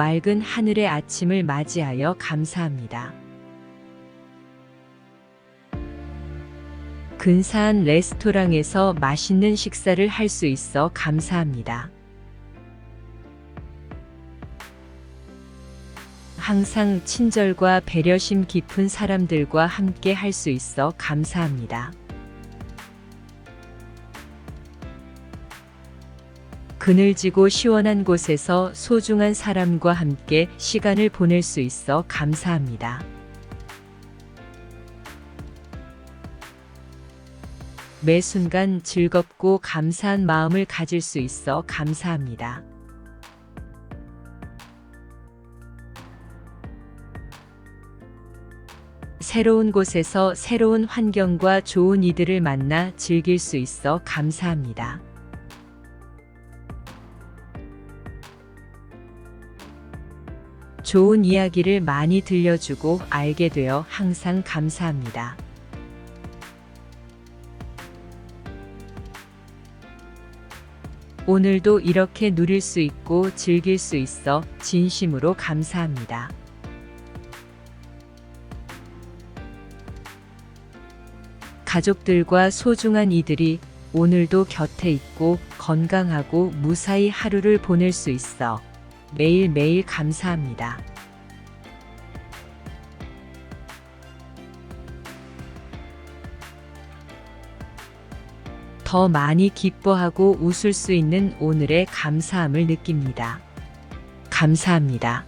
맑은 하늘의 아침을 맞이하여 감사합니다. 근사한 레스토랑에서 맛있는 식사를 할 수 있어 감사합니다. 항상 친절과 배려심 깊은 사람들과 함께 할 수 있어 감사합니다. 그늘지고 시원한 곳에서 소중한 사람과 함께 시간을 보낼 수 있어 감사합니다. 매 순간 즐겁고 감사한 마음을 가질 수 있어 감사합니다. 새로운 곳에서 새로운 환경과 좋은 이들을 만나 즐길 수 있어 감사합니다. 좋은 이야기를 많이 들려주고 알게 되어 항상 감사합니다. 오늘도 이렇게 누릴 수 있고 즐길 수 있어 진심으로 감사합니다. 가족들과 소중한 이들이 오늘도 곁에 있고 건강하고 무사히 하루를 보낼 수 있어 매일매일 감사합니다. 더 많이 기뻐하고 웃을 수 있는 오늘의 감사함을 느낍니다. 감사합니다.